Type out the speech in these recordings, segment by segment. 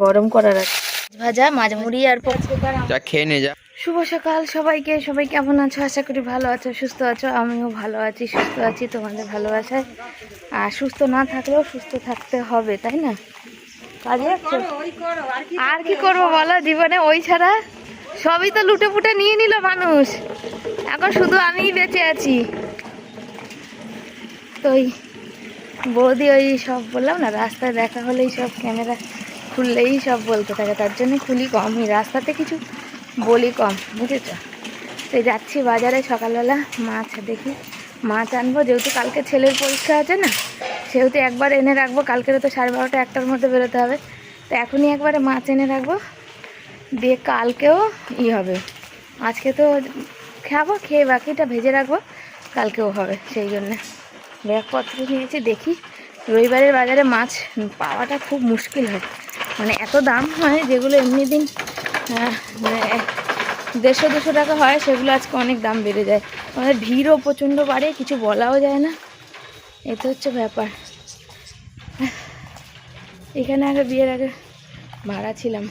গরম করার আছে ভাজা মাছ মুড়ি আর পক- যা খেয়ে নে যা। শুভ সকাল সবাইকে। সবাই কেমন আছো? আশা করি ভালো আছো সুস্থ আছো। আমিও ভালো আছি সুস্থ আছি তোমাদের ভালোবাসায়। আর সুস্থ না থাকলেও সুস্থ থাকতে হবে তাই না? কাজে আর কি করব বলো? জীবনে ওই ছাড়া সবই তো লুটে পুটে নিয়ে নিল মানুষ। এখন শুধু আমিই বেঁচে আছি। তো ওই বৌদি ওই সব বললাম না রাস্তায় দেখা হলেই সব ক্যামেরা খুললেই সব বলতে থাকে, তার জন্য খুলি কমই রাস্তাতে কিছু বলি কম, বুঝেছ? তো যাচ্ছি বাজারে সকালবেলা মাছ, দেখি মাছ আনব, যেহেতু কালকে ছেলের পরীক্ষা আছে না, সেহেতু একবার এনে রাখব, কালকের তো সাড়ে বারোটা একটার মধ্যে বেরোতে হবে, তো এখনই একবারে মাছ এনে রাখব, দিয়ে কালকেও ই হবে, আজকে তো খাব, খেয়ে বাকিটা ভেজে রাখব, কালকেও হবে, সেই জন্যে ব্যাগপত্র নিয়েছি, দেখি রবিবারের বাজারে মাছ পাওয়াটা খুব মুশকিল হয় মানে এত দাম হয় যেগুলো এমনি দিন মানে দেড়শো, দুশো টাকা হয়, সেগুলো আজকে অনেক দাম বেড়ে যায়। আমাদের ভিড়ও প্রচণ্ড বাড়ে, কিছু বলাও যায় না। এটা হচ্ছে ব্যাপার। এখানে আগে বিয়ের আগে ভাড়া ছিলাম।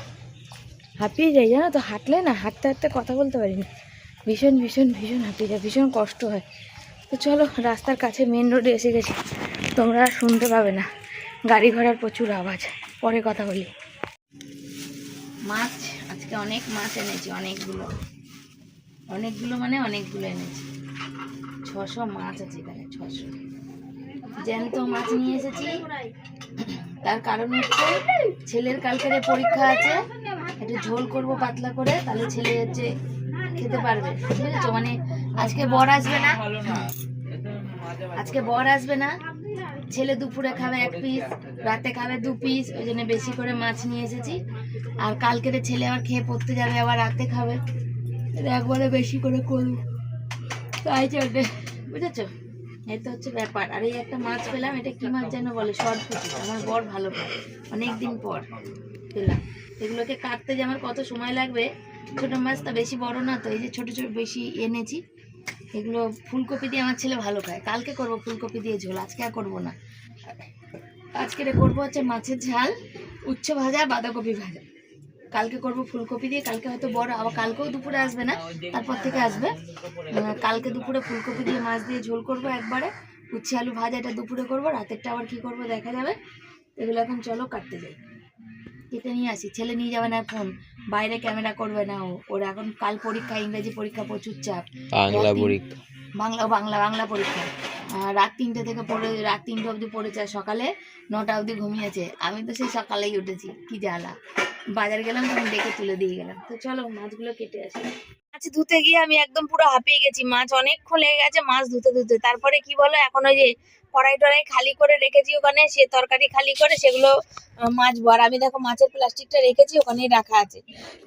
হাঁপিয়ে যাই, জানো তো? হাঁটলে না, হাঁটতে হাঁটতে কথা বলতে পারি না ভীষণ ভীষণ ভীষণ হাঁপিয়ে যায় ভীষণ কষ্ট হয়। তো চলো, রাস্তার কাছে মেন রোডে এসে গেছি। তোমরা শুনতে পাবে না। গাড়ি ঘোড়ার প্রচুর আওয়াজ। পরে কথা বলি। মাছ, আজকে অনেক মাছ এনেছি, অনেকগুলো। অনেকগুলো মানে অনেকগুলো এনেছি। ছশো মাছ আছে এখানে, ছশো। জ্যান্ত মাছ নিয়ে এসেছি। তার কারণ হচ্ছে, ছেলের কালকের পরীক্ষা আছে। একটু ঝোল করব পাতলা করে, তাহলে ছেলে হচ্ছে খেতে পারবে। বুঝেছ? মানে আজকে বর আসবে না। আজকে বর আসবে না। ছেলে দুপুরে খাবে এক পিস রাতে খাবে দু পিস ওই জন্য বেশি করে মাছ নিয়ে এসেছি। আর কালকের ছেলে আবার খেয়ে পড়তে যাবে আবার রাতে খাবে। একবারে বেশি করে করব। তাই জন্যে বুঝেছ? এই তো হচ্ছে ব্যাপার। আর এই একটা মাছ পেলাম এটা কি মাছ যেন বলে? সরপুটি। আমার বর ভালো পায় অনেক দিন পর পেলাম। এগুলোকে কাটতে যে আমার কত সময় লাগবে ছোট মাছটা বেশি বড় না তো এই যে ছোট ছোট বেশি এনেছি। এগুলো ফুলকপি দিয়ে আমার ছেলে ভালো খায়। কালকে করব ফুলকপি দিয়ে ঝোল আজকে আর করব না। আজকে করব হচ্ছে মাছের ঝাল উচ্ছে ভাজা বাঁধাকপি ভাজা। কালকে করব ফুলকপি দিয়ে কালকে হয়তো বড় আবার কালকেও দুপুরে আসবে না তারপর থেকে আসবে। কালকে দুপুরে ফুলকপি দিয়ে মাছ দিয়ে ঝোল করব একবারে। উচ্ছে আলু ভাজা এটা দুপুরে করব রাতেরটা আবার কি করব দেখা যাবে। এগুলো এখন চলো কাটতে যাই। কেটে নিয়ে আসি ছেলে নিয়ে যাবে না ফোন বাইরে ক্যামেরা করবে না ও। ওর এখন কাল পরীক্ষা ইংরেজি পরীক্ষা প্রচুর চাপ। বাংলা পরীক্ষা। বাংলা বাংলা বাংলা পরীক্ষা। রাত তিনটে থেকে পড়ে, রাত তিনটে অবধি পড়েছে আর সকালে নটা অবধি ঘুমিয়েছে। আমি তো সেই সকালেই উঠেছি, কি জ্বালা। বাজার গেলাম, তখন ডেকে তুলে দিয়ে গেলাম। তো চলো, মাছগুলো কেটে আসি। মাছ ধুতে গিয়ে আমি একদম পুরো হাঁপিয়ে গেছি। মাছ অনেকক্ষণ লেগে গেছে, মাছ ধুতে ধুতে। তারপরে কি বলো, এখন ওই যে কড়াই টড়াই খালি করে রেখেছি, ওখানে সে তরকারি খালি করে সেগুলো মাছ আর আমি দেখো মাছের প্লাস্টিকটা রেখেছি, ওখানেই রাখা আছে।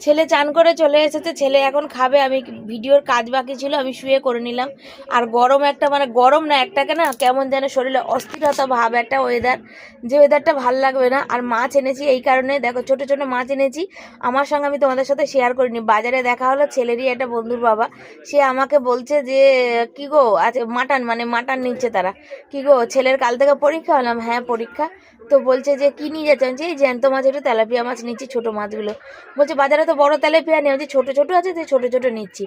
ছেলে চান করে চলে এসেছে, ছেলে এখন খাবে, আমি ভিডিওর কাজ বাকি ছিল, আমি শুয়ে করে নিলাম। আর গরম একটা মানে গরম না, একটাকে না কেমন যেন শরীরে অস্থিরতা ভাব, একটা ওয়েদার যে ওয়েদারটা ভালো লাগবে না। আর মাছ এনেছি, এই কারণে দেখো ছোট ছোট মাছ এনেছি, আমার সঙ্গে আমি তোমাদের সাথে শেয়ার করিনি। বাজারে দেখা হলো ছেলেরই একটা বন্ধুর বাবা, সে আমাকে বলছে যে, কি গো আচ্ছা মাটন মানে মাটন নিচ্ছে তারা। কি গো ছেলের কাল থেকে পরীক্ষা? হলাম হ্যাঁ পরীক্ষা। তো বলছে যে, কি নিয়ে যাচ্ছেন যে জ্যান্ত মাছ, একটু তেলাপিয়া মাছ নিচ্ছি, ছোট মাছগুলো। বলছে, বাজারে তো বড় তেলাপিয়া নেই। বলছে, ছোট ছোট আছে তো, ছোট ছোট নিচ্ছি।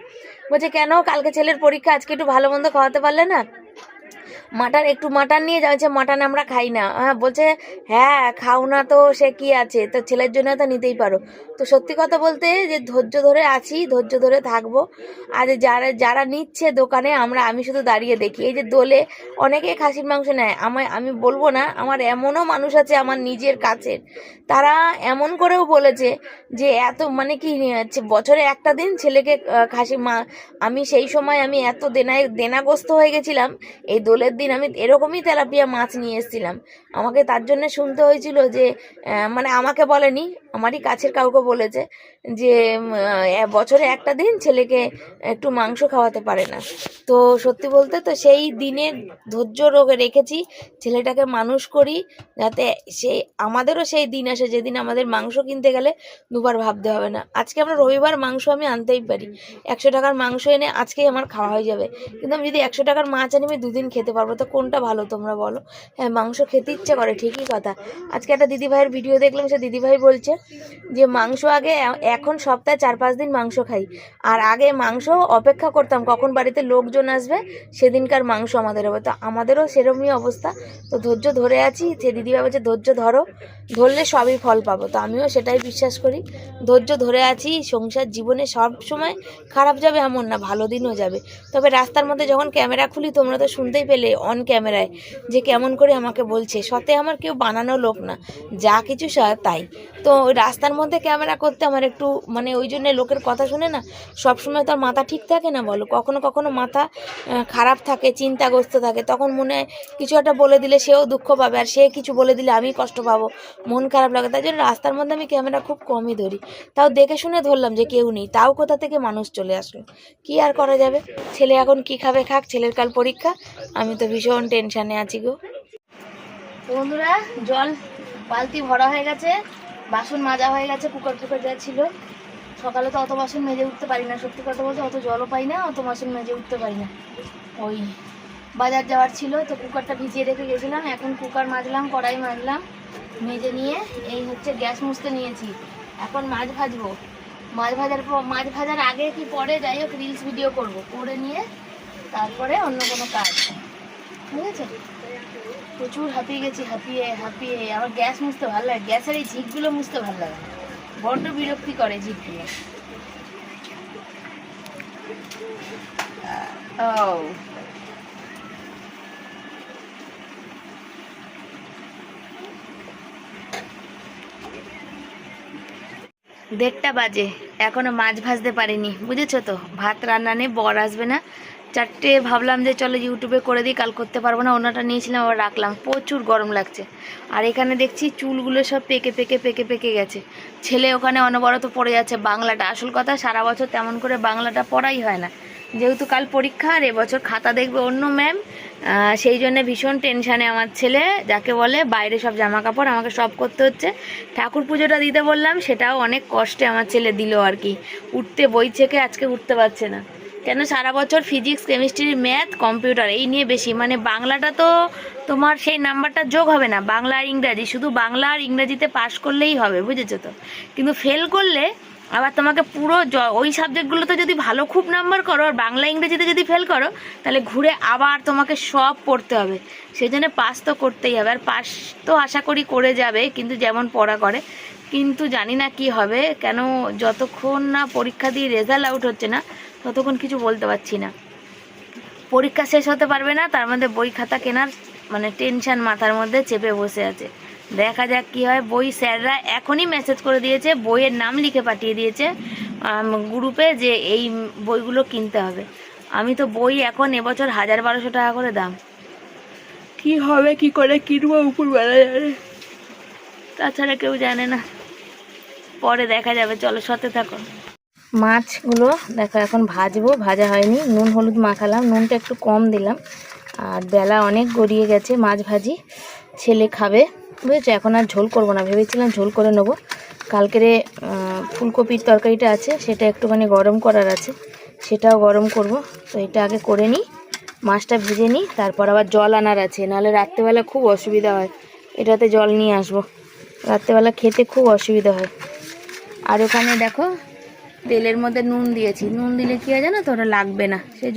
বলছে, কেন? কালকে ছেলের পরীক্ষা, আজকে একটু ভালো মন্দ খাওয়াতে পারলে না? মাটন, একটু মাটন নিয়ে যাচ্ছে মাটন আমরা খাই না। হ্যাঁ বলছে হ্যাঁ খাও না তো, সে কি আছে? তো ছেলের জন্য তো নিতেই পারো। তো সত্যি কথা বলতে যে ধৈর্য ধরে আছি, ধৈর্য ধরে থাকব। আর যারা যারা নিচ্ছে দোকানে, আমরা, আমি শুধু দাঁড়িয়ে দেখি। এই যে দোলে অনেকে খাসির মাংস নেয়। আমায়, আমি বলব না, আমার এমনও মানুষ আছে আমার নিজের কাছের। তারা এমন করেও বলেছে যে এত মানে কি বছরে একটা দিন ছেলেকে খাসি মা, আমি সেই সময় আমি এত দেনায়, দেনাগ্রস্ত হয়ে গেছিলাম। এই দোলের দিন আমি এরকমই তেলাপিয়া মাছ নিয়ে এসেছিলাম। আমাকে তার জন্য শুনতে হয়েছিল যে মানে আমাকে বলেনি, আমারই কাছের কাউকে বলেছে যে বছরে একটা দিন ছেলেকে একটু মাংস খাওয়াতে পারে না। তো সত্যি বলতে তো সেই দিনে ধৈর্য রোগে রেখেছি, ছেলেটাকে মানুষ করি, যাতে সে, আমাদেরও সেই দিন আসে, যেদিন আমাদের মাংস কিনতে গেলে দুবার ভাবতে হবে না। আজকে আমরা রবিবার মাংস আমি আনতেই পারি। একশো টাকার মাংস এনে আজকেই আমার খাওয়া হয়ে যাবে। কিন্তু আমি যদি একশো টাকার মাছ আনি, আমি দুদিন খেতে পারব। তো কোনটা ভালো তোমরা বলো? হ্যাঁ মাংস খেতে ইচ্ছে করে, ঠিকই কথা। আজকে একটা দিদিভাইয়ের ভিডিও দেখলাম, সে দিদিভাই বলছে যে, মাংস আগে এখন সপ্তাহে চার পাঁচ দিন মাংস খাই। আর আগে মাংস অপেক্ষা করতাম, কখন বাড়িতে লোকজন আসবে, সেদিনকার মাংস আমাদের হবে। তো আমাদেরও সেরকমই অবস্থা। তো ধৈর্য ধরে আছি সে দিদিভাই বলছে, ধৈর্য ধরো, ধরলে সবই ফল পাবো। তো আমিও সেটাই বিশ্বাস করি। ধৈর্য ধরে আছি, সংসার জীবনে সব সময় খারাপ যাবে এমন না, ভালো দিনও যাবে। তবে রাস্তার মধ্যে যখন ক্যামেরা খুলি, তোমরা তো শুনতেই পেলে অন ক্যামেরায়, যে কেমন করে আমাকে বলছে। সতে আমার কেউ বানানো লোক না, যা কিছু তাই। তো রাস্তার মধ্যে ক্যামেরা করতে আমার একটু মানে ওই জন্য লোকের কথা শুনে না, সবসময় তো আর মাথা ঠিক থাকে না বলো? কখনো কখনো মাথা খারাপ থাকে, চিন্তাগ্রস্ত থাকে, তখন মনে কিছু একটা বলে দিলে সেও দুঃখ পাবে আর সে কিছু বলে দিলে আমি কষ্ট পাবো, মন খারাপ লাগে। তাই জন্য রাস্তার মধ্যে আমি ক্যামেরা খুব কমই ধরি। তাও দেখে শুনে ধরলাম যে কেউ নেই, তাও কোথা থেকে মানুষ চলে আসলো? কি আর করা যাবে? ছেলে এখন কি খাবে খাক, ছেলের কাল পরীক্ষা, আমি তো ভীষণ টেনশানে আছি গো। বন্ধুরা, জল বালতি ভরা হয়ে গেছে। বাসন মাজা হয়ে গেছে, কুকার টুকার যা ছিল। সকালে তো অত বাসন মেজে উঠতে পারি না, সত্যি কথা বলতে অত জলও পাই না, অত বাসন মেজে উঠতে পারি না। ওই বাজার যাওয়ার ছিল, তো কুকারটা ভিজিয়ে রেখে গেছিলাম। এখন কুকার মাজলাম, কড়াই মাজলাম, মেজে নিয়ে এই হচ্ছে গ্যাস মুছতে নিয়েছি। এখন মাছ ভাজবো। মাছ ভাজার পর, মাছ ভাজার আগে কি পরে? যাই হোক রিলস ভিডিও করব। করে নিয়ে তারপরে অন্য কোনো কাজ। বুঝেছ প্রচুর হাঁপিয়ে গেছি, হাঁপিয়ে হাঁপিয়ে। আমার গ্যাস মুছতে ভালো লাগে, গ্যাসের এই ঝিকগুলো মুছতে ভালো লাগে। বড্ড বিরক্তি করে ঝিকগুলো ও। দেড়টা বাজে, এখনও মাছ ভাজতে পারিনি, বুঝেছ তো? ভাত রান্না নেই বর আসবে না চারটে ভাবলাম যে চলো ইউটিউবে করে দিই, কাল করতে পারব না, ওনাটা নিয়েছিলাম, আবার রাখলাম। প্রচুর গরম লাগছে। আর এখানে দেখছি চুলগুলো সব পেকে পেকে পেকে পেকে গেছে। ছেলে ওখানে অনবরত পড়ে যাচ্ছে, বাংলাটা আসল কথা, সারা বছর তেমন করে বাংলাটা পড়াই হয় না। যেহেতু কাল পরীক্ষা, আর এবছর খাতা দেখবে অন্য ম্যাম সেই জন্য ভীষণ টেনশানে আমার ছেলে, যাকে বলে বাইরে সব জামা কাপড় আমাকে সব করতে হচ্ছে। ঠাকুর পুজোটা দিতে বললাম, সেটাও অনেক কষ্টে আমার ছেলে দিল আর কি। উঠতে বই থেকে আজকে উঠতে পারছে না। কেন সারা বছর ফিজিক্স কেমিস্ট্রি ম্যাথ কম্পিউটার এই নিয়ে বেশি? মানে বাংলাটা তো তোমার সেই নাম্বারটা যোগ হবে না, বাংলা আর ইংরাজি। শুধু বাংলা আর ইংরাজিতে পাশ করলেই হবে, বুঝেছ তো? কিন্তু ফেল করলে আবার তোমাকে পুরো ওই সাবজেক্টগুলোতে যদি ভালো খুব নাম্বার করো আর বাংলা, ইংরেজিতে যদি ফেল করো, তাহলে ঘুরে আবার তোমাকে সব পড়তে হবে। সেই জন্য পাস তো করতেই হবে। আর পাস তো আশা করি করে যাবে, কিন্তু যেমন পড়া করে। কিন্তু জানি না কি হবে, কেন যতক্ষণ না পরীক্ষা দিয়ে রেজাল্ট আউট হচ্ছে না ততক্ষণ কিছু বলতে পারছি না। পরীক্ষা শেষ হতে পারবে না তার মধ্যে বই খাতা কেনার মানে টেনশন মাথার মধ্যে চেপে বসে আছে। দেখা যাক কি হয় বই স্যাররা এখনই মেসেজ করে দিয়েছে বইয়ের নাম লিখে পাঠিয়ে দিয়েছে গ্রুপে যে এই বইগুলো কিনতে হবে। আমি তো বই এখন এবছর হাজার বারোশো টাকা করে দাম। কি হবে কি করে কিনবো উপর বেলা যাবে তাছাড়া কেউ জানে না। পরে দেখা যাবে চলো সাথে থাকো। মাছগুলো দেখো, এখন ভাজবো, ভাজা হয়নি। নুন হলুদ মাখালাম, নুনটা একটু কম দিলাম। আর বেলা অনেক গড়িয়ে গেছে মাছ ভাজি, ছেলে খাবে। বুঝেছ? এখন আর ঝোল করব না, ভেবেছিলাম ঝোল করে নেব। কালকেরে ফুলকপির তরকারিটা আছে, সেটা একটুখানি গরম করার আছে, সেটাও গরম করব। তো এটা আগে করে নিই, মাছটা ভেজে নিই, তারপর আবার জল আনার আছে, নাহলে রাত্রেবেলা খুব অসুবিধা হয়। এটাতে জল নিয়ে আসব। রাত্রেবেলা খেতে খুব অসুবিধা হয়। আর ওখানে দেখো তেলের মধ্যে নুন দিয়েছি। নুন দিলে কি হয় জানো তো, ওটা লাগবে না সেই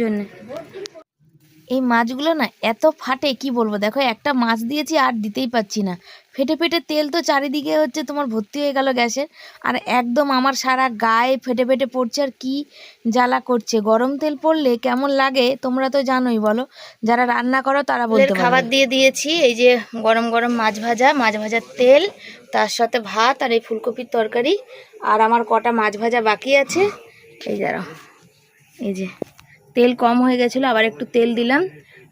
এই মাছগুলো না এত ফাটে, কি বলব? দেখো, একটা মাছ দিয়েছি আর দিতেই পাচ্ছি না। ফেটে ফেটে তেল তো চারিদিকে হচ্ছে তোমার ভর্তি হয়ে গেল গ্যাসের। আর একদম আমার সারা গায়ে ফেটে ফেটে পড়ছে আর কি জ্বালা করছে। গরম তেল পড়লে কেমন লাগে তোমরা তো জানোই বলো। যারা রান্না করো তারা বলতে খাবার দিয়ে দিয়েছি এই যে গরম গরম মাছ ভাজা মাছ ভাজার তেল তার সাথে ভাত আর এই ফুলকপির তরকারি। আর আমার কটা মাছ ভাজা বাকি আছে। এই যারা এই যে তেল কম হয়ে গেছিল আবার একটু তেল দিলাম।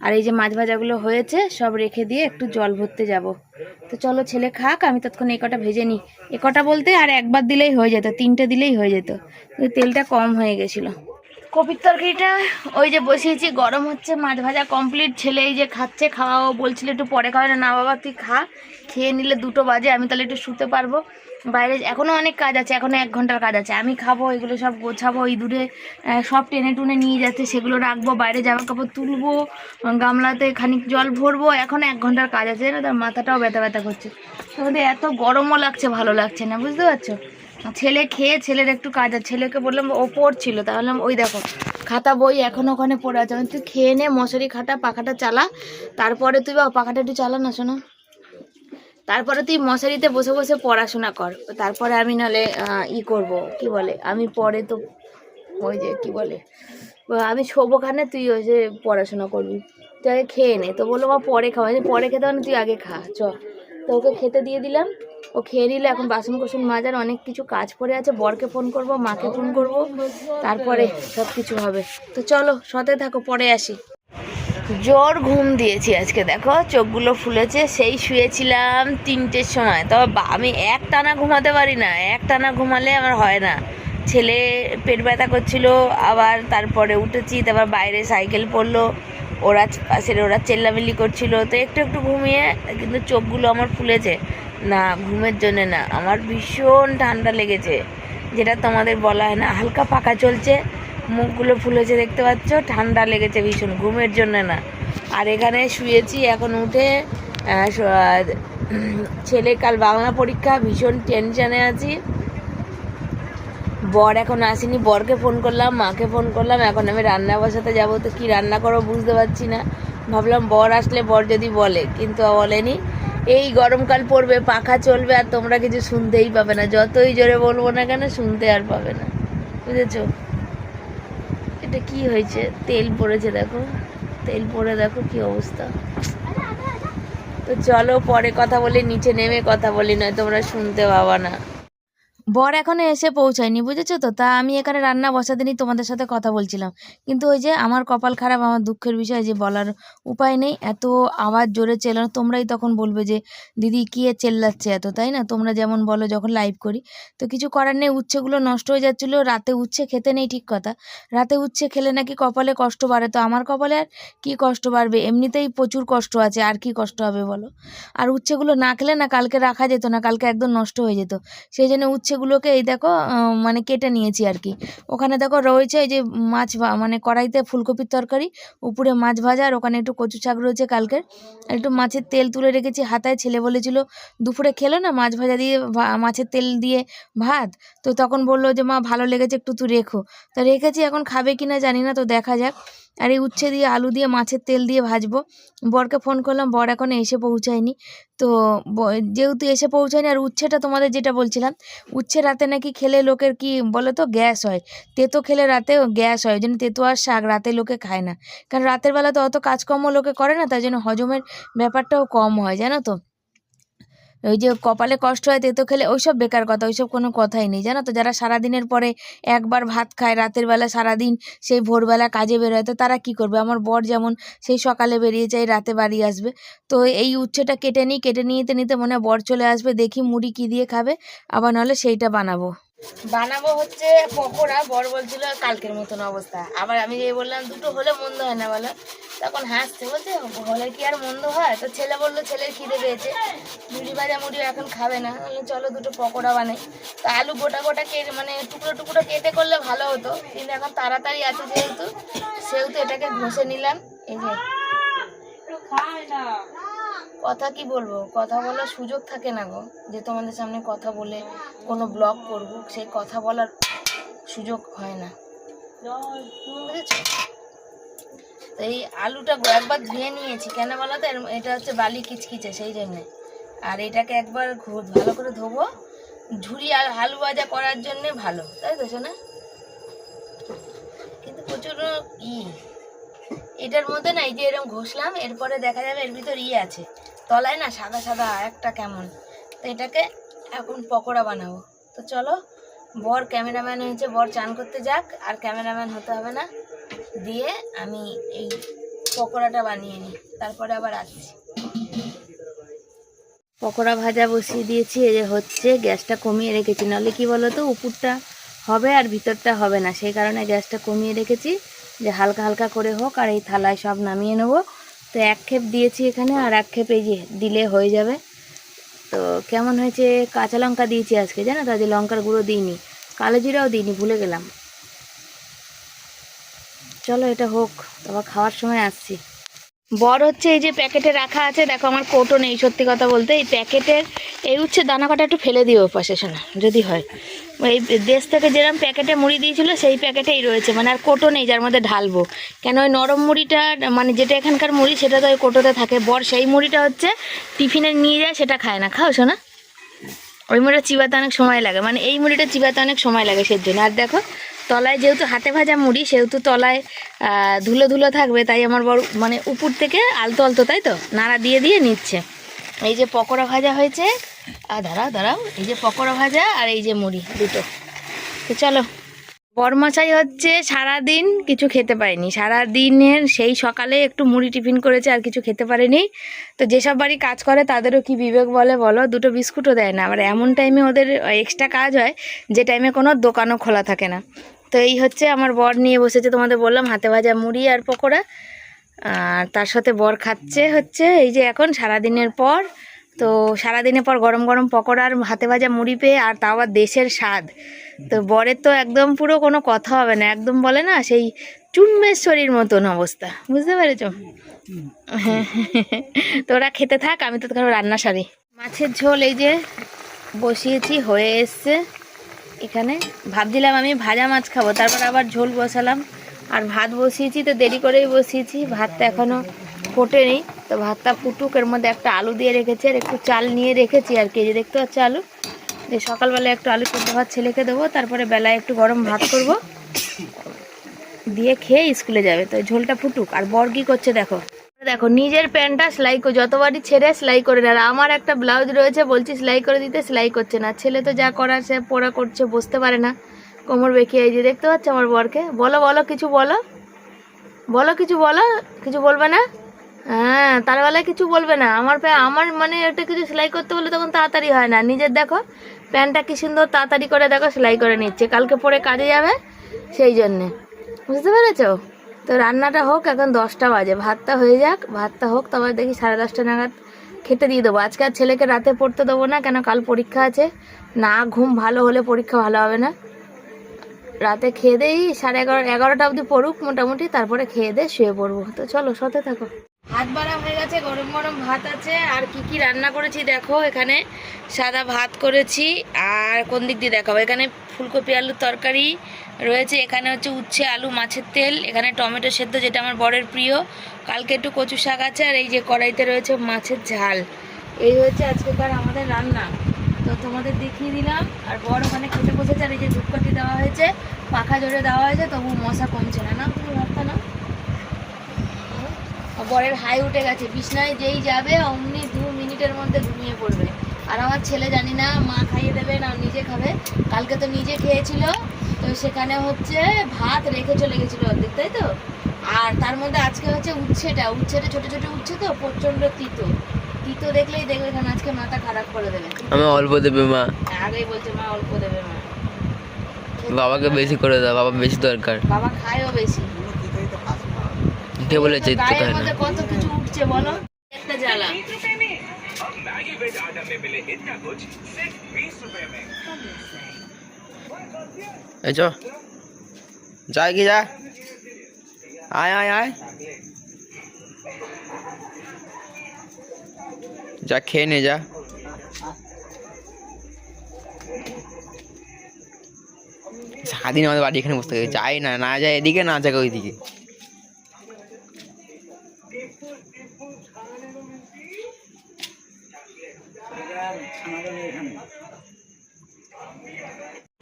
আর এই যে মাছ ভাজাগুলো হয়েছে, সব রেখে দিয়ে একটু জল ভরতে যাব। তো চলো ছেলে খাক, আমি তৎক্ষণ এই কটা ভেজে নিই। এ কটা বলতে আর একবার দিলেই হয়ে যেত, তিনটে দিলেই হয়ে যেত। তেলটা কম হয়ে গেছিল। কপির তরকারিটা, ওই যে বসিয়েছি, গরম হচ্ছে, মাছ ভাজা কমপ্লিট ছেলে এই যে খাচ্ছে, খাওয়াও বলছিল একটু পরে খাওয়াবে না বাবা, তুই খা। খেয়ে নিলে দুটো বাজে, আমি তাহলে একটু শুতে পারব। বাইরে এখনও অনেক কাজ আছে এখনও এক ঘণ্টার কাজ আছে। আমি খাব, এগুলো সব গোছাবো এই দূরে সব টেনে টুনে নিয়ে যাচ্ছে, সেগুলো রাখব, বাইরে জামা কাপড় তুলবো, গামলাতে খানিক জল ভরবো, এখন এক ঘণ্টার কাজ আছে না তার মাথাটাও ব্যথা ব্যথা করছে। তোমাদের এত গরমও লাগছে, ভালো লাগছে না, বুঝতে পারছ? ছেলে খেয়ে, ছেলের একটু কাজ আছে, ছেলেকে বললাম, ও পড়ছিল। তাহলে ওই দেখো, খাতা বই এখন ওখানে পড়ে আছে। তুই খেয়ে নে, মশারি খাটা, পাখাটা চালা, তারপরে তুই বা পাখাটা একটু চালা না, শোনো। তারপরে তুই মশারিতে বসে বসে পড়াশোনা কর। তারপরে আমি নাহলে ই করব, কি বলে, আমি পরে তো, ওই যে, কি বলে আমি শোবোখানে তুই ওই যে পড়াশোনা করবি। তুই আগে খেয়ে নে। তো বলল, মা, পরে খাওয়া পরে খেতে মানে তুই আগে খা, চ। তো ওকে খেতে দিয়ে দিলাম। ও খেয়ে নিলে, এখন বাসন কোসন মাজার, অনেক কিছু কাজ পড়ে আছে। বরকে ফোন করব, মাকে ফোন করব। তারপরে সব কিছু হবে। তো চলো, সতে থাকো, পরে আসি। জোর ঘুম দিয়েছি আজকে, দেখো, চোখগুলো ফুলেছে, সেই শুয়েছিলাম তিনটের সময়। তবে আমি এক টানা ঘুমাতে পারি না এক টানা ঘুমালে আমার হয় না। ছেলে পেট ব্যথা করছিল, আবার তারপরে উঠেছি, তারপর বাইরে সাইকেল পড়ল, ওরা পাশের ওরা চেল্লামিল্লি করছিল, তো একটু একটু ঘুমিয়ে, কিন্তু চোখগুলো আমার ফুলেছে। না, ঘুমের জন্য না, আমার ভীষণ ঠান্ডা লেগেছে, যেটা তোমাদের বলা হয় না, হালকা পাকা চলছে। মুখগুলো ফুলেছে দেখতে পাচ্ছ? ঠান্ডা লেগেছে ভীষণ, ঘুমের জন্য না। আর এখানে শুয়েছি, এখন উঠে ছেলে কাল বাংলা পরীক্ষা, ভীষণ টেনশানে আছি। বর এখন আসেনি, বরকে ফোন করলাম, মাকে ফোন করলাম, এখন আমি রান্না বসাতে যাব, তো কি রান্না করব বুঝতে পারছি না। ভাবলাম বর আসলে, বর যদি বলে, কিন্তু বলেনি। এই গরমকাল পড়বে, পাখা চলবে, আর তোমরা কিছু শুনতেই পাবে না। যতই জোরে বলব না কেন, শুনতে আর পাবে না। বুঝেছ? এটা কি হয়েছে? তেল পড়েছে দেখো। তেল পড়ে দেখো কি অবস্থা। তো চলো পরে কথা বলি, নিচে নেমে কথা বলি, নয় তোমরা শুনতে পাবা না। বর এখনও এসে পৌঁছায়নি, বুঝেছ তো? তা আমি এখানে রান্না বসাতে নিয়ে তোমাদের সাথে কথা বলছিলাম। কিন্তু ওই যে আমার কপাল খারাপ, আমার দুঃখের বিষয়, যে বলার উপায় নেই, এত আওয়াজ জোরে চেল্লানো তোমরাই তখন বলবে যে, দিদি, কি চেল্লাচ্ছে এত? তাই না? তোমরা যেমন বলো, যখন লাইভ করি। তো কিছু করার নেই, উচ্ছেগুলো নষ্ট হয়ে যাচ্ছিল, রাতে উচ্ছে খেতে নেই, ঠিক কথা। রাতে উচ্ছে খেলে নাকি কপালে কষ্ট বাড়ে? তো আমার কপালে আর কী কষ্ট বাড়বে? এমনিতেই প্রচুর কষ্ট আছে, আর কি কষ্ট হবে বলো? আর উচ্ছেগুলো না খেলে না কালকে রাখা যেত না, কালকে একদম নষ্ট হয়ে যেত। সেই জন্য উচ্ছেগুলোকে এই দেখো মানে কেটে নিয়েছি আর কি। ওখানে দেখো রয়েছে এই যে মাছ মানে কড়াইতে ফুলকপির তরকারি, উপরে মাছ ভাজা, আর ওখানে একটু কচু শাক রয়েছে কালকের। একটু মাছের তেল তুলে রেখেছি হাতায়। ছেলে বলেছিল, দুপুরে খেলো না মাছ ভাজা দিয়ে মাছের তেল দিয়ে ভাত? তো তখন বলল যে, মা, ভালো লেগেছে, একটু তুই রেখো। তা রেখেছি, এখন খাবে কি না জানি না, তো দেখা যাক। আর এই উচ্ছে দিয়ে আলু দিয়ে মাছের তেল দিয়ে ভাজবো। বরকে ফোন করলাম, বর এখনও এসে পৌঁছায়নি। তো যেহেতু এসে পৌঁছায়নি, আর উচ্ছেটা তোমাদের যেটা বলছিলাম, উচ্ছে রাতে নাকি খেলে লোকের কি বলো তো গ্যাস হয়। তেতো খেলে রাতে গ্যাস হয় জন্য তেতো আর শাক রাতে লোকে খায় না। কারণ রাতের বেলা তো অত কাজকর্ম লোকে করে না, তাই জন্য হজমের ব্যাপারটাও কম হয়, জানো তো? ওই যে কপালে কষ্ট হয়, তেতো খেলে ওইসব বেকার কথা, ওইসব কোনো কথাই নেই। জানো তো, যারা সারাদিনের পরে একবার ভাত খায়, রাতের বেলা সারাদিন সেই ভোরবেলা কাজে বেরোয় তো তারা কি করবে? আমার বর যেমন সেই সকালে বেরিয়ে যায়, রাতে বাড়ি আসবে। তো এই উচ্ছেটা কেটে নিই, কেটে নিতে নিতে মনে বর চলে আসবে, দেখি মুড়ি কি দিয়ে খাবে, আবার নাহলে সেইটা বানাবো। বানাবো হচ্ছে পকোড়া, বর বলছিল কালকের মতন অবস্থা। আবার আমি যে বললাম, দুটো হলে মন্দ হয় না বলো? তখন হাসছে, বলছে, হলে কি আর মন্দ হয়? তো ছেলে বলল, ছেলের খিদে পেয়েছে। মুড়ি ভাজা মুড়ি এখন খাবে না। চলো দুটো পকোড়া বানাই। তো আলু গোটা গোটা কেটে মানে টুকরো টুকরো কেটে করলে ভালো হতো। কিন্তু এখন তাড়াতাড়ি আছে যেহেতু, সেহেতু এটাকে ঘষে নিলাম। এই যে। কথা কি বলব? কথা বলার সুযোগ থাকে না গো। যে তোমাদের সামনে কথা বলে কোনো ব্লগ করব, সেই কথা বলার সুযোগ হয় না। বুঝেছ? এই আলুটা একবার ধুয়ে নিয়েছি। কেন বলো তো? এটা হচ্ছে বালি কিচকিচে, সেই জন্যে। আর এটাকে একবার ভালো করে ধোবো। ঝুরি আর আলু ভাজা করার জন্যে ভালো। তাই তো না কিন্তু প্রচুর ই এটার মধ্যে না এই যে এরকম ঘষলাম, এরপরে দেখা যাবে এর ভিতর ই আছে। তলায় না সাদা সাদা একটা কেমন। তো এটাকে এখন পকোড়া বানাবো। তো চলো, বর ক্যামেরাম্যান হয়েছে, বর চান করতে যাক, আর ক্যামেরাম্যান হতে হবে না। দিয়ে আমি এই পকোড়াটা বানিয়ে নিই। তারপরে আবার আসছি। পকোড়া ভাজা বসিয়ে দিয়েছি, এই যে হচ্ছে, গ্যাসটা কমিয়ে রেখেছি। নাহলে কি বলো তো উপরটা হবে আর ভিতরটা হবে না। সেই কারণে গ্যাসটা কমিয়ে রেখেছি। যে হালকা হালকা করে হোক আর এই থালায় সব নামিয়ে নেব। তো এক খেপ দিয়েছি এখানে আর এক খেপ এই যে দিলে হয়ে যাবে। তো কেমন হয়েছে? কাঁচা লঙ্কা দিয়েছি আজকে, জানো তো? আজকে লঙ্কার গুঁড়ো দিইনি। কালো জিরাও দিইনি, ভুলে গেলাম। চলো এটা হোক, তারপর খাওয়ার সময় আসছি। বর হচ্ছে, এই যে প্যাকেটে রাখা আছে, দেখো আমার কোটো নেই, সত্যি কথা বলতে। এই প্যাকেটের, এই উচ্ছে দানা কাটা একটু ফেলে দিও পাশে, শোনা, যদি হয়। এই দেশ থেকে যেরকম প্যাকেটে মুড়ি দিয়েছিল, সেই প্যাকেটেই রয়েছে মানে আর কোটো নেই যার মধ্যে ঢালবো। কেন ওই নরম মুড়িটা মানে যেটা এখানকার মুড়ি, সেটা তো ওই কোটোতে থাকে। বর সেই মুড়িটা হচ্ছে, টিফিনে নিয়ে যায়, সেটা খায় না। খাও, শোনা। ওই মুড়িটা চিবাতে অনেক সময় লাগে মানে এই মুড়িটা চিবাতে অনেক সময় লাগে সেই জন্য আর দেখো তলায় যেহেতু হাতে ভাজা মুড়ি, সেহেতু তলায় ধুলো ধুলো থাকবে, তাই আমার বড় মানে উপর থেকে আলতো আলতো, তাই তো? নাড়া দিয়ে দিয়ে নিচ্ছে। এই যে পকোড়া ভাজা হয়েছে আর দাঁড়াও দাঁড়াও, এই যে পকোড়া ভাজা আর এই যে মুড়ি দুটো। তো চলো বরমাচাই হচ্ছে সারাদিন কিছু খেতে পারেনি। সারাদিনের সেই সকালে একটু মুড়ি টিফিন করেছে, আর কিছু খেতে পারেনি। তো যেসব বাড়ি কাজ করে, তাদেরও কি বিবেক বলে, বলো? দুটো বিস্কুটও দেয় না। আবার এমন টাইমে ওদের এক্সট্রা কাজ হয়, যে টাইমে কোনো দোকানও খোলা থাকে না। তো এই হচ্ছে আমার বর নিয়ে বসেছে, তোমাদের বললাম হাতে ভাজা মুড়ি আর পকোড়া। আর তার সাথে বর খাচ্ছে হচ্ছে, এই যে এখন সারাদিনের পর, তো সারাদিনের পর গরম গরম পকোড়া আর হাতে ভাজা মুড়ি পেয়ে, আর তাও আবার দেশের স্বাদ। তো বরের তো একদম পুরো কোনো কথা হবে না, একদম বলে না, সেই চুম্বেশ্বরীর মতন অবস্থা, বুঝতে পেরেছ? তো ওরা খেতে থাক, আমি তো তোর রান্না সারি। মাছের ঝোল এই যে বসিয়েছি, হয়ে এসছে। এখানে ভাবছিলাম আমি, ভাজা মাছ খাব। তারপর আবার ঝোল বসালাম। আর ভাত বসিয়েছি, তো দেরি করেই বসিয়েছি। ভাতটা এখনও ফোটেনি, তো ভাতটা ফুটুক। এর মধ্যে একটা আলু দিয়ে রেখেছি, আর একটু চাল নিয়ে রেখেছি আর কেজি দেখতে পাচ্ছি আলু? যে সকালবেলা একটু আলু সেদ্ধ ভাত ছেলেকে দেবো, তারপরে বেলায় একটু গরম ভাত করব। দিয়ে খেয়ে স্কুলে যাবে, তো ঝোলটা ফুটুক। আর বর কি করছে দেখো? দেখো, নিজের প্যান্টটা সেলাই যতবারই ছেড়ে সেলাই করে না। আর আমার একটা ব্লাউজ রয়েছে, বলছি সেলাই করে দিতে, সেলাই করছে না। ছেলে তো যা করার, সে পড়া করছে, বসতে পারে না। কোমর বেঁকিয়ে এই যে দেখতে পাচ্ছ আমার বরকে? বলো বলো, কিছু বলো। বলো, কিছু বলো। কিছু বলবে না? হ্যাঁ তার বেলায় কিছু বলবে না। আমার আমার মানে একটা কিছু সেলাই করতে বলে তখন তাড়াতাড়ি হয় না। নিজের দেখো, প্যান্টটা কি সুন্দর, তাড়াতাড়ি করে দেখো, সেলাই করে নিচ্ছে। কালকে পরে কাজে যাবে, সেই জন্যে। বুঝতে পেরেছ? তো রান্নাটা হোক, এখন দশটা বাজে। ভাতটা হয়ে যাক, ভাতটা হোক, তারপর দেখি সাড়ে দশটা নাগাদ খেতে দিয়ে দেবো। আজকে আর ছেলেকে রাতে পড়তে দেবো না, কেন কাল পরীক্ষা আছে। না, ঘুম ভালো হলে পরীক্ষা ভালো হবে না। রাতে খেয়ে দেই, সাড়ে এগারো, এগারোটা অবধি পড়ুক মোটামুটি, তারপরে খেয়ে দিয়ে শুয়ে পড়ব। তো চলো সতে থাকো। ভাত বাড়া হয়ে গেছে, গরম গরম ভাত আছে। আর কি কি রান্না করেছি দেখো, এখানে সাদা ভাত করেছি। আর কোন দিক দিয়ে দেখাবো? এখানে ফুলকপি, আলুর তরকারি রয়েছে। এখানে হচ্ছে উচ্ছে, আলু, মাছের তেল। এখানে টমেটো সেদ্ধ, যেটা আমার বরের প্রিয়। কালকে একটু কচু শাক আছে, আর এই যে কড়াইতে রয়েছে মাছের ঝাল। এই হচ্ছে আজকেকার আমাদের রান্না। তো তোমাদের দেখিয়ে দিলাম। আর বড় ওখানে খেতে বসেছে, আর এই যে ধূপকাঠি দেওয়া হয়েছে, পাখা জোরে দেওয়া হয়েছে, তবু মশা কমছে না। না, তুমি ভাবতা না? বরের হাই উঠে গেছে। বিছনায় যেই যাবে অমনি দু মিনিটের মধ্যে ঘুমিয়ে পড়বে। আর আমার ছেলে জানি না মা খাইয়ে দেবে না নিজে খাবে। কালকে তো নিজে খেয়েছিল তো সেখানে হচ্ছে ভাত রেখে চলে গেছিল অর্ধেক তাই তো? আর তার মধ্যে আজকে হচ্ছে উচ্ছেটা। উচ্ছেটা ছোট ছোট উচ্ছে তো প্রচণ্ড তিতো। তিতো দেখলেই দেখবে এখানে আজকে মাথা খারাপ করে দেবে। আমি অল্প দেবে মা। আগেই বলছে মা অল্প দেবে মা। বাবাকে বেশি করে দাও বাবা বেশি দরকার। বাবা খায়ও বেশি। কে বলেছে তো তো না। কত কিছু উঠছে বলো? একটা জ্বালা। এই চ। যা কি যা আয় আয় আয়। যা খেয়ে নে যা। সারাদিন আমাদের বাড়ি এখানে বসে থাকে। যাই না না যায় এদিকে না যায় ওইদিকে।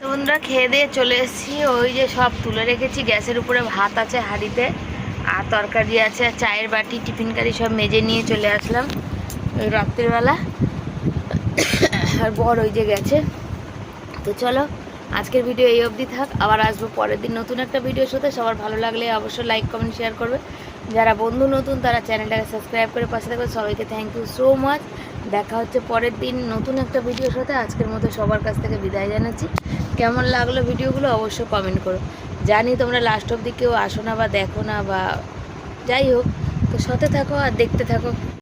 বন্ধুরা, খেয়ে দিয়ে চলে এসেছি। ওই যে সব তুলে রেখেছি। গ্যাসের উপরে ভাত আছে হাঁড়িতে, আর তরকারি আছে, আর চায়ের বাটি, টিফিন কারি সব মেজে নিয়ে চলে আসলাম। ওই রাত্রিবেলা। আর বড় ওই যে গেছে। তো চলো, আজকের ভিডিও এই অবধি থাক। আবার আসব পরের দিন নতুন একটা ভিডিওর সাথে। সবার ভালো লাগলে অবশ্যই লাইক কমেন্ট শেয়ার করবে। যারা বন্ধু নতুন, তারা চ্যানেলটাকে সাবস্ক্রাইব করে পাশে থাকবে। সবাইকে থ্যাংক ইউ সো মাচ দেখা হচ্ছে পরের দিন নতুন একটা ভিডিওর সাথে। আজকের মতো সবার কাছ থেকে বিদায় জানাচ্ছি। কেমন লাগল ভিডিওগুলো অবশ্যই কমেন্ট করো। জানি তোমরা লাস্ট অব্দি কেউ আসো না বা দেখো না বা যাই হোক, তো সাথে থাকো আর দেখতে থাকো।